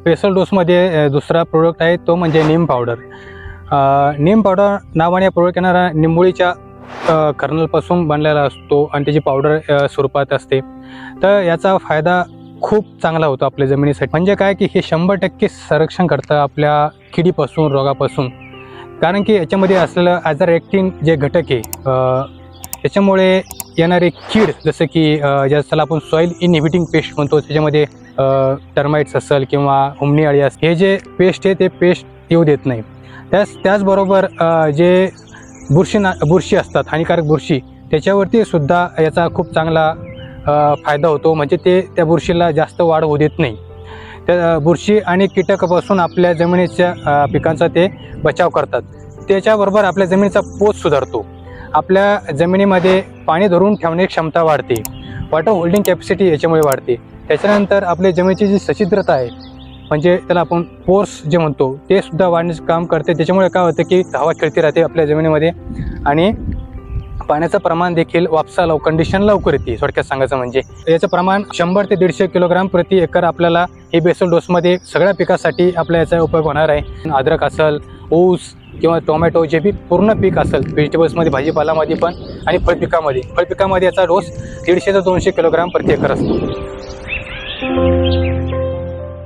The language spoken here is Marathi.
स्पेशल डोसमध्ये दुसरा प्रोडक्ट आहे तो म्हणजे नीम पावडर नीम पावडर नावाने या प्रोडक्ट येणारा निंबोळीच्या कर्नलपासून बनलेला असतो आणि त्याची पावडर स्वरूपात असते. तर याचा फायदा खूप चांगला होतो आपल्या जमिनीसाठी. म्हणजे काय की हे शंभर टक्के संरक्षण करतं आपल्या किडीपासून रोगापासून. कारण की याच्यामध्ये असलेलं ॲज अ रेक्टिन जे घटक आहे याच्यामुळे त्याच्यामुळे येणारे कीड जसं की ज्याला आपण सॉईल इनहिबिटिंग पेस्ट म्हणतो त्याच्यामध्ये टर्माइट्स असेल किंवा उमनी अळी असेल हे जे पेस्ट आहे ते पेस्ट येऊ देत नाही. त्याच त्याचबरोबर जे बुरशी ना बुरशी असतात हानिकारक बुरशी त्याच्यावरती सुद्धा याचा खूप चांगला फायदा होतो. म्हणजे ते त्या बुरशीला जास्त वाढ होऊ देत नाही. त्या बुरशी आणि कीटकापासून आपल्या जमिनीच्या पिकांचा ते बचाव करतात. त्याच्याबरोबर आपल्या जमिनीचा पोत सुधारतो. आपल्या जमिनीमध्ये पाणी धरून ठेवण्याची क्षमता वाढते. वॉटर होल्डिंग कॅपॅसिटी याच्यामुळे वाढते. त्याच्यानंतर आपल्या जमिनीची जी सच्छिद्रता आहे म्हणजे त्याला आपण पोर्स जे म्हणतो ते सुद्धा वाढण्याचं काम करते. त्याच्यामुळे काय होतं की हवा खेळती राहते आपल्या जमिनीमध्ये. आणि पाण्याचं प्रमाण देखील वापसा लव कंडिशन लवकर येते थोडक्यात सांगायचं म्हणजे. याचं प्रमाण शंभर ते दीडशे किलोग्राम प्रति एकर आपल्याला हे बेसल डोसमध्ये सगळ्या पिकासाठी आपल्या याचा उपयोग होणार आहे. अद्रक असेल ऊस किंवा टोमॅटो जे बी पूर्ण पीक असेल व्हेजिटेबल्समध्ये भाजीपालामध्ये पण आणि फळपिकामध्ये फळपिकामध्ये याचा डोस दीडशे ते दोनशे किलोग्राम प्रति एकर असतो.